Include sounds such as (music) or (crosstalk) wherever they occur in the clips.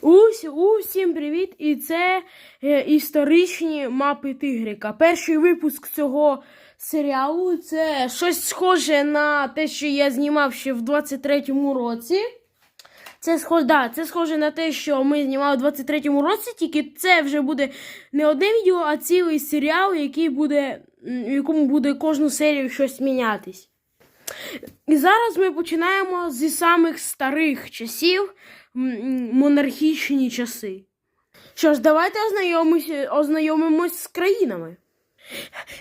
Ус, усім привіт! І це е, історичні мапи Тигрика. Перший випуск цього серіалу це щось схоже на те, що я знімав ще в 23-му році. Це схоже, да, це схоже на те, що ми знімали в 23-му році, тільки це вже буде не одне відео, а цілий серіал, який буде, в якому буде кожну серію щось мінятись. І зараз ми починаємо зі самих старих часів, монархічні часи. Що ж, давайте ознайомимося, ознайомимось з країнами.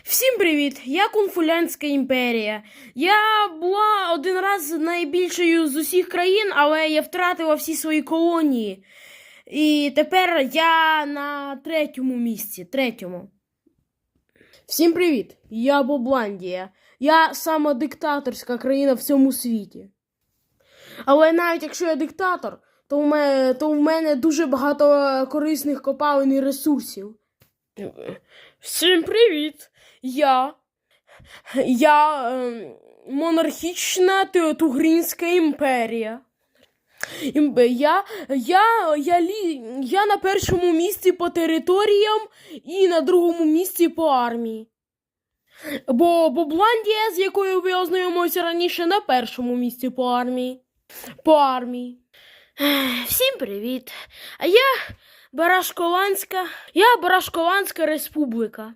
Всім привіт! Я Кунфулянська імперія. Я була один раз найбільшою з усіх країн, але я втратила всі свої колонії. І тепер я на третьому місці. Третьому. Всім привіт! Я Бобландія. Я сама диктаторська країна в цьому світі. Але навіть якщо я диктатор, то в мене, то в мене дуже багато е, корисних копалин і ресурсів. Всім привіт! Я. Я е, монархічна Теотугрінська імперія. Я, я, я, лі, я на першому місці по територіям і на другому місці по армії. Бо Бобландія, з якою ви ознайомилися раніше, на першому місці по армії. По армії. Всім привіт. А я Барашкованська. Я Барашкованська республіка.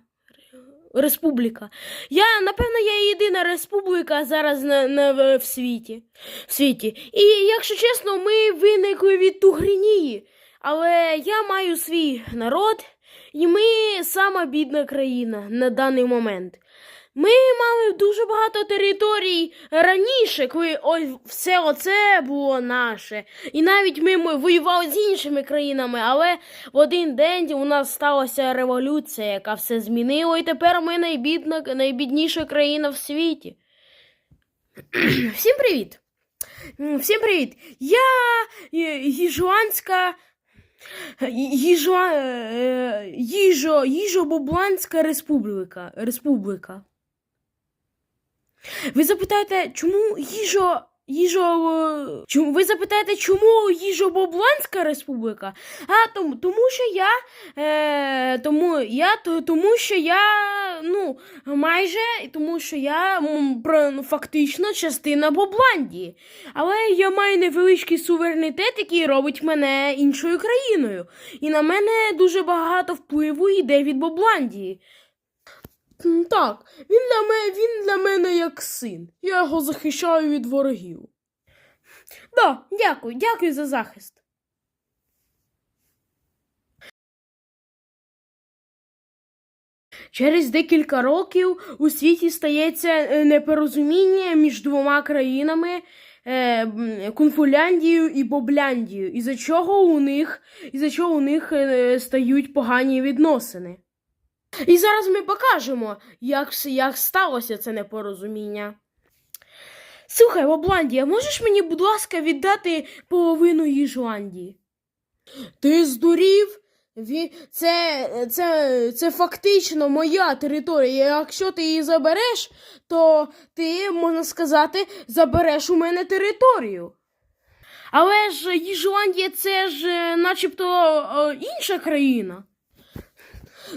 Республіка. Я, напевно, я єдина республіка зараз на, на, в світі. В світі. І, якщо чесно, ми виникли від Тугринії. Але я маю свій народ, і ми сама бідна країна на даний момент. Ми мали дуже багато територій раніше, коли ось все оце було наше. І навіть ми, ми воювали з іншими країнами, але в один день у нас сталася революція, яка все змінила, і тепер ми найбідна, найбідніша країна в світі. (clears throat) Всім привіт! Всім привіт! Я е, Їжуанська. Е, Їжо, Їжо-Бобланська республіка. республіка. Ви запитаєте, чому їжо. Їжо. е, Чому, ви запитаєте, чому Їжо-Бобланська республіка? А тому, тому що я. Е, тому, я тому що я. Ну, майже тому що я фактично частина Бобландії. Але я маю невеличкий суверенітет, який робить мене іншою країною. І на мене дуже багато впливу йде від Бобландії. Так, він для мене, він для мене як син. Я його захищаю від ворогів. Да, дякую, дякую за захист. Через декілька років у світі стається е, непорозуміння між двома країнами е, Кунфуляндією і Бобляндією, із-за чого у них, із-за чого у них е, стають погані відносини. І зараз ми покажемо, як, як сталося це непорозуміння. Слухай, Бобландія, можеш мені, будь ласка, віддати половину Їжландії? Ти здурів? Це, це, це фактично моя територія. Якщо ти її забереш, то ти, можна сказати, забереш у мене територію. Але ж Їжландія це ж е, начебто е, інша країна.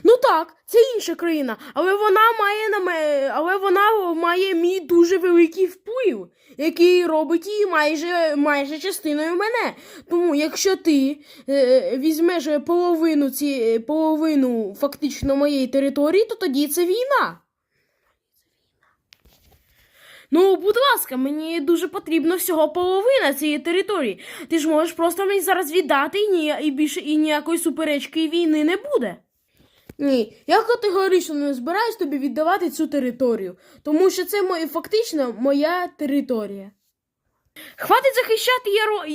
Ну так, це інша країна, але вона має на мене, але вона має мій дуже великий вплив, який робить її майже, майже частиною мене. Тому якщо ти е, візьмеш половину ці, половину фактично моєї території, то тоді це війна. Ну, будь ласка, мені дуже потрібно всього половина цієї території. Ти ж можеш просто мені зараз віддати і, ні, і більше і ніякої суперечки і війни не буде. Ні, я категорично не збираюсь тобі віддавати цю територію, тому що це моє, фактично моя територія. Хватить захищати Яро...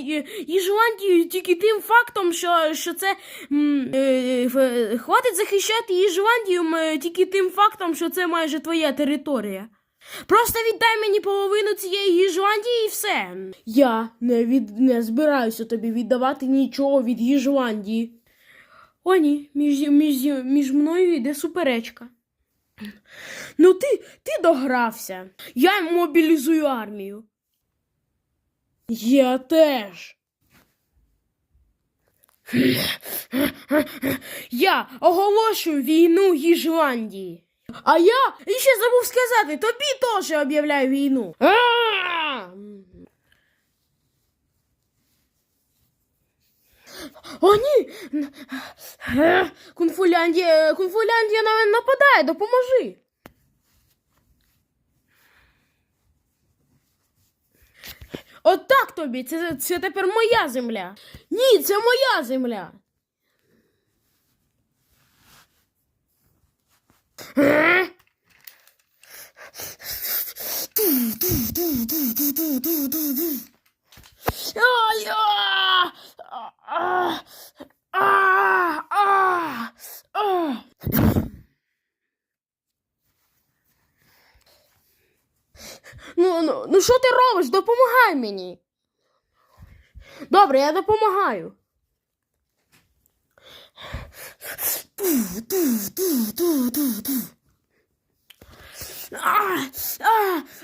Їжландію тільки тим фактом, що, що це. е, Хватить захищати Їжландію тільки тим фактом, що це майже твоя територія. Просто віддай мені половину цієї Їжландії і все. Я не, від... не збираюся тобі віддавати нічого від Їжландії. О, ні, між, між, між мною йде суперечка. Ну ти, ти догрався. Я мобілізую армію. Я теж. Я оголошую війну Іжландії. А я ще забув сказати, тобі теж об'являю війну. А! О, ні! Кунфуляндія, Кунфуляндія на мене нападає, допоможи. От так тобі, це, це тепер моя земля. Ні, це моя земля. Е? Ну, ну, ну що ти робиш? Допомагай мені. Добре, я допомагаю.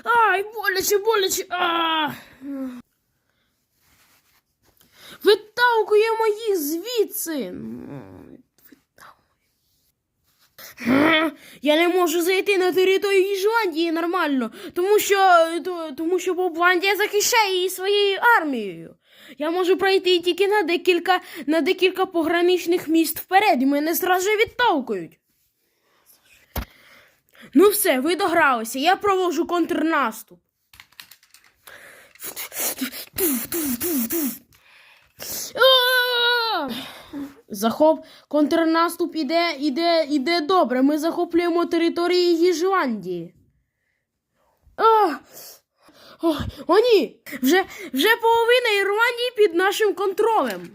Ай, боляче, боляче. А. Виталкує мої звідси. Я не можу зайти на територію Іжландії нормально, тому що, то- тому що Бобландія захищає її своєю армією. Я можу пройти тільки на декілька, на декілька пограничних міст вперед, і мене зразу відталкують. Ну все, ви догралися, я проводжу контрнаступ. Захоп контрнаступ іде, іде, іде добре. Ми захоплюємо території Їжландії. О, о, ні! Вже, вже половина Ірландії під нашим контролем.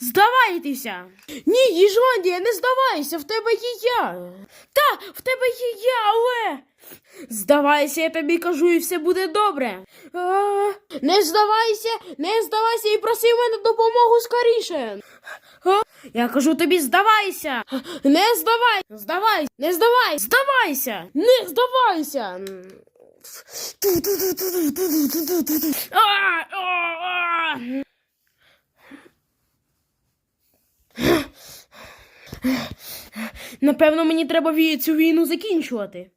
Здавайтеся! Ні, Іжландія, не здавайся, в тебе є я. Та, в тебе є я, але. Здавайся, я тобі кажу, і все буде добре. А, не здавайся, не здавайся і проси мене допомогу скоріше. Я кажу тобі, здавайся. Не здавай, здавай, не здавай, здавайся, не здавайся. Напевно, мені треба цю війну закінчувати.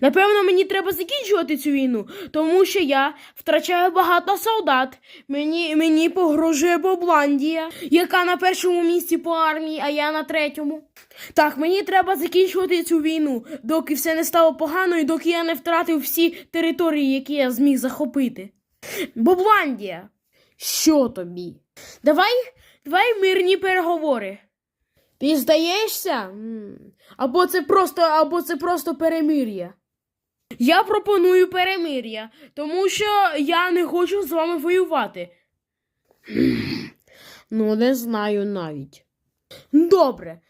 Напевно, мені треба закінчувати цю війну, тому що я втрачаю багато солдат. Мені, мені погрожує Бобландія, яка на першому місці по армії, а я на третьому. Так, мені треба закінчувати цю війну, доки все не стало погано і доки я не втратив всі території, які я зміг захопити. Бобландія, що тобі? Давай, давай мирні переговори. Ти здаєшся? Або це просто, або це просто перемир'я. Я пропоную перемир'я, тому що я не хочу з вами воювати. (clears throat) Ну, не знаю навіть. Добре.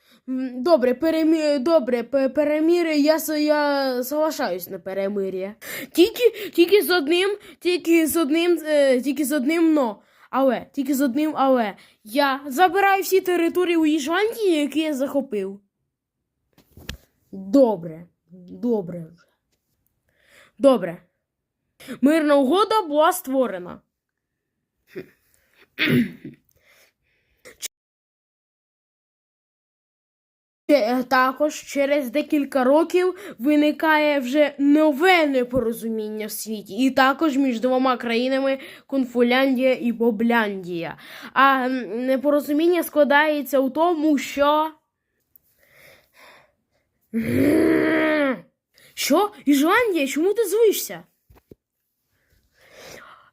Добре, перемі... Добре, пе- перемир'я, я, я соглашаюсь на перемир'я. Тільки, тільки з одним, тільки з одним, е, тільки з одним но. Але, тільки з одним але. Я забираю всі території у Іжландії, які я захопив. Добре, добре вже. Добре. Мирна угода була створена. (clears throat) Також через декілька років виникає вже нове непорозуміння в світі, і також між двома країнами Кунфуляндія і Бобляндія. А непорозуміння складається у тому, що. Що? Іжландія, чому ти злишся?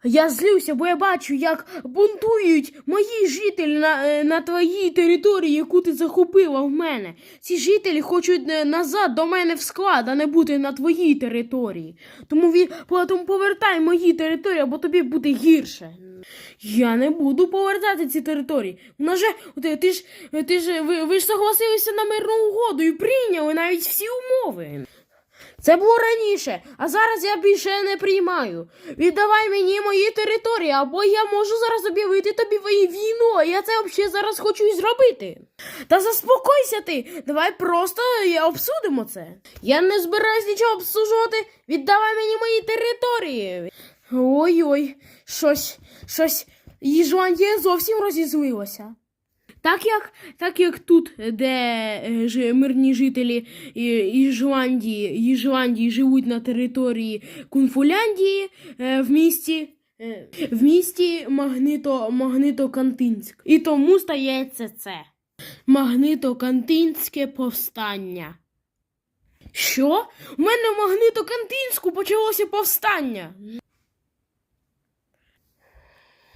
Я злюся, бо я бачу, як бунтують мої жителі на, е, на твоїй території, яку ти захопила в мене. Ці жителі хочуть е, назад до мене в склад, а не бути на твоїй території. Тому, він, тому повертай мої території, або тобі буде гірше. Я не буду повертати ці території. Вона же, ти, ти ж, ти ж, ви, ви ж согласилися на мирну угоду і прийняли навіть всі умови. Це було раніше, а зараз я більше не приймаю. Віддавай мені мої території, або я можу зараз об'явити тобі війну, а я це взагалі зараз хочу і зробити. Та заспокойся ти, давай просто е, обсудимо це. Я не збираюсь нічого обсужувати. Віддавай мені мої території. Ой-ой, щось, щось. Іжландія зовсім розізлилася. Так як, так як тут, де е, мирні жителі е, Іжландії, Іжландії живуть на території Кунфуляндії е, в місті. В місті Магнито, Магнитокантинськ. І тому стається це. Магнитокантинське повстання. Що? У мене в Магнитокантинську почалося повстання.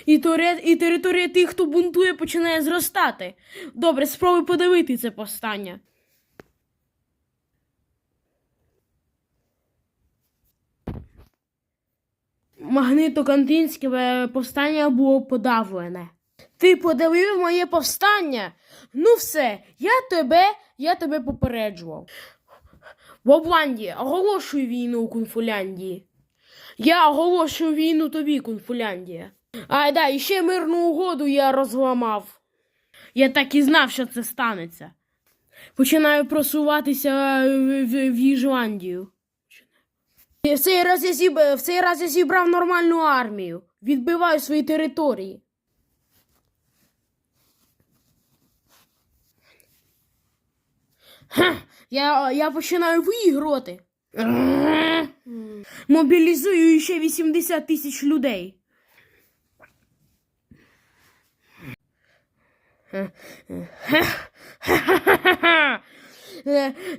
І, торе, і територія тих, хто бунтує, починає зростати. Добре, спробуй подивити це повстання. Магнитокантинське е, повстання було подавлене. Ти подавив моє повстання? Ну все, я тебе, я тебе попереджував. Бобландія, оголошуй війну у Кунфуляндії. Я оголошую війну тобі, Кунфуляндія. А, да, і ще мирну угоду я розламав. Я так і знав, що це станеться. Починаю просуватися в, в, в Іжландію. В цей, раз я зіб... в цей раз я зібрав нормальну армію. Відбиваю свої території. Ха, я, я починаю виіграти. Мобілізую ще 80 тисяч людей.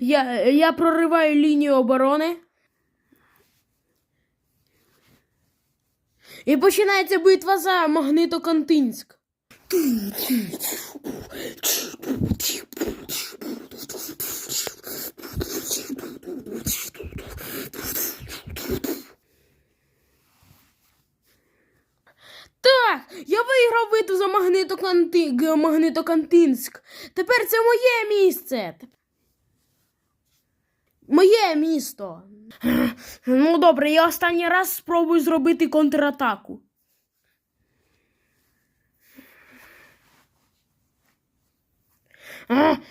Я, я прориваю лінію оборони. І починається битва за Магнитокантинськ. Так, я виграв битву за Магнитоканти... Магнитокантинськ. Тепер це моє місце. Моє місто. Ну добре, я останній раз спробую зробити контратаку.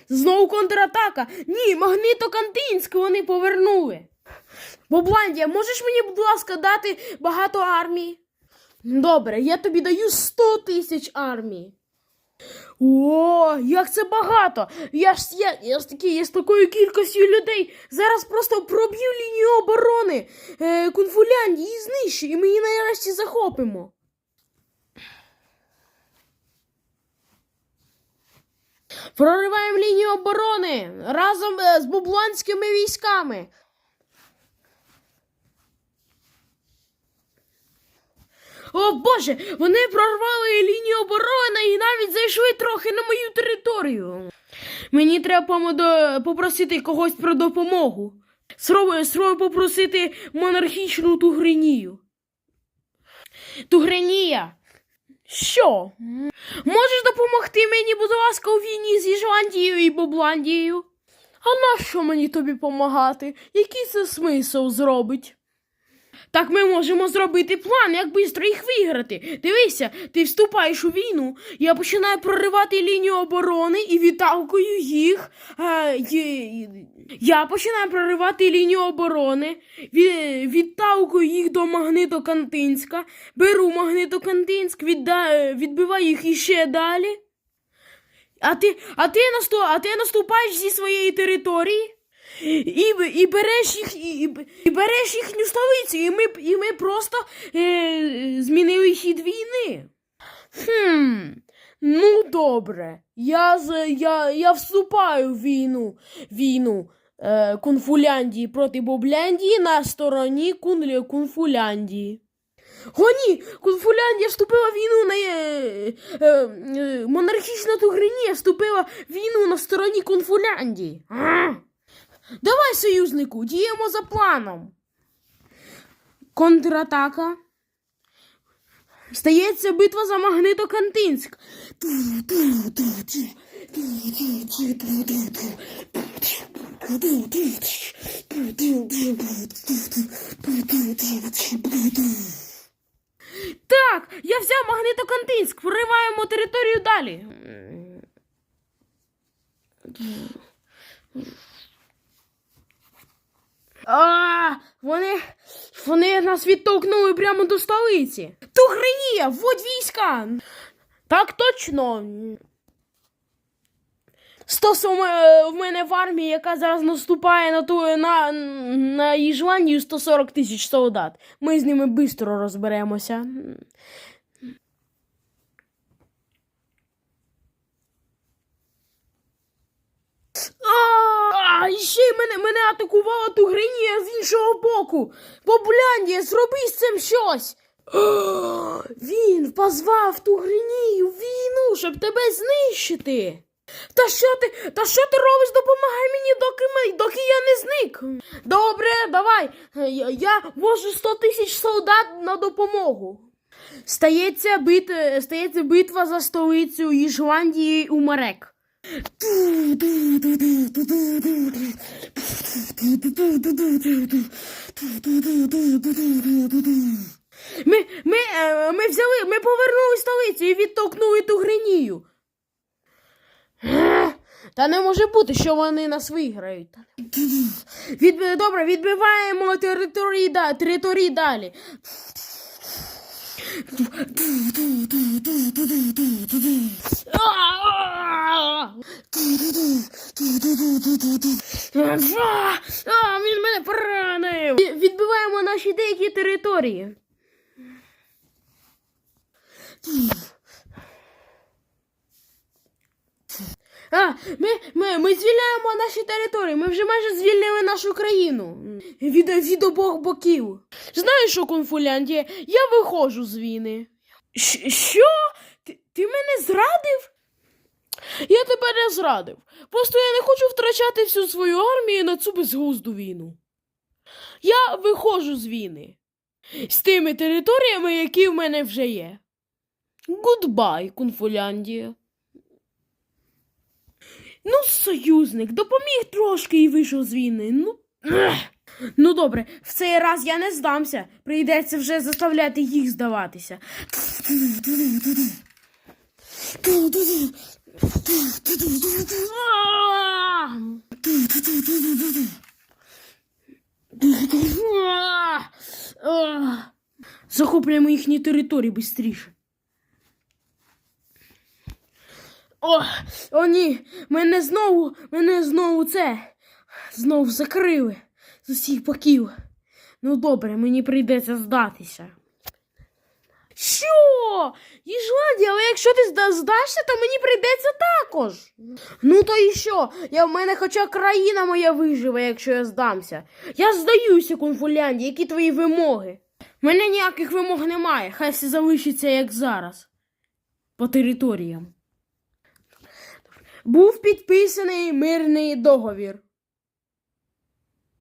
Знову контратака. Ні, Магнитокантинськ вони повернули. Бобландія, можеш мені, будь ласка, дати багато армій? Добре, я тобі даю 100 тисяч армій. О, як це багато! Я ж я, я ж таки, я з такою кількістю людей зараз просто проб'ю лінію оборони е, Кунфуляндії і знищу, і ми її нарешті захопимо. Прориваємо лінію оборони разом е, з бубланськими військами. О Боже, вони прорвали лінію оборони і навіть зайшли трохи на мою територію. Мені треба попросити когось про допомогу. Спробую, попросити монархічну тугринію. Тугринія. Що? Можеш допомогти мені, будь ласка, у війні з Іжландією і Бобландією? А нащо мені тобі помагати? Який це смисл зробить? Так ми можемо зробити план, як швидко їх виграти. Дивися, ти вступаєш у війну, я починаю проривати лінію оборони і відталкую їх. Е, я починаю проривати лінію оборони, ві- відталкую їх до Магнитокантинська, беру Магнитокантинськ, відбиваю їх іще далі. А ти, а, ти насту, а ти наступаєш зі своєї території? І, і береш їх, і, і, береш їхню столицю, і ми, і ми просто е, змінили хід війни. Хм, ну добре. Я, я, я вступаю в війну, війну е, Кунфуляндії проти Бобляндії на стороні Кун, Кунфуляндії. О, ні! Кунфуляндія вступила в війну на е, е, е, монархічна Тугринія вступила в війну на стороні Кунфуляндії. А! Давай, союзнику, діємо за планом. Контратака. Стається битва за Магнитокантинськ. Так, я взяв Магнитокантинськ, прориваємо територію далі. А, вони, вони нас відтолкнули прямо до столиці. Тугринія, вводь війська. Так точно. 100 сом- е, в мене в армії, яка зараз наступає на ту на, на Іжландію 140 тисяч солдат. Ми з ними швидко розберемося. А, і ще й мене, мене атакувала Тугринія з іншого боку. Бобуляндія, зроби з цим щось. Він позвав Тугринію війну, щоб тебе знищити. Та що ти, та що ти робиш? Допомагай мені, доки, ми, доки я не зник. Добре, давай. Я, я вожу 100 тисяч солдат на допомогу. Стається, бит, стається битва за столицю Іжландії у Марек. Ми, ми, е, ми взяли, ми повернули столицю і відтолкнули ту гринію. Та не може бути, що вони нас виграють. Від, добре, відбиваємо території, території далі. А, він мене поранив. Відбиваємо наші деякі території. А, ми, ми, ми звільняємо наші території. Ми вже майже звільнили нашу країну. Від, від обох боків. Знаєш що, Конфуляндія, я виходжу з війни. Щ- Що? Ти, ти мене зрадив? Я тебе не зрадив. Просто я не хочу втрачати всю свою армію на цю безглузду війну. Я виходжу з війни з тими територіями, які в мене вже є. Гудбай, Конфуляндія. Ну, союзник, допоміг трошки і вийшов з війни. Ну. Ну добре, в цей раз я не здамся. Прийдеться вже заставляти їх здаватися. Захоплюємо їхні території швидше. О, о ні, мене знову, мене знову це. Знову закрили з усіх боків. Ну добре, мені прийдеться здатися. Що? Їжладі, але якщо ти здашся, то мені прийдеться також. Ну то і що? Я в мене хоча країна моя виживе, якщо я здамся. Я здаюся, Конфулянді, які твої вимоги? У мене ніяких вимог немає, хай все залишиться як зараз. По територіям. Був підписаний мирний договір.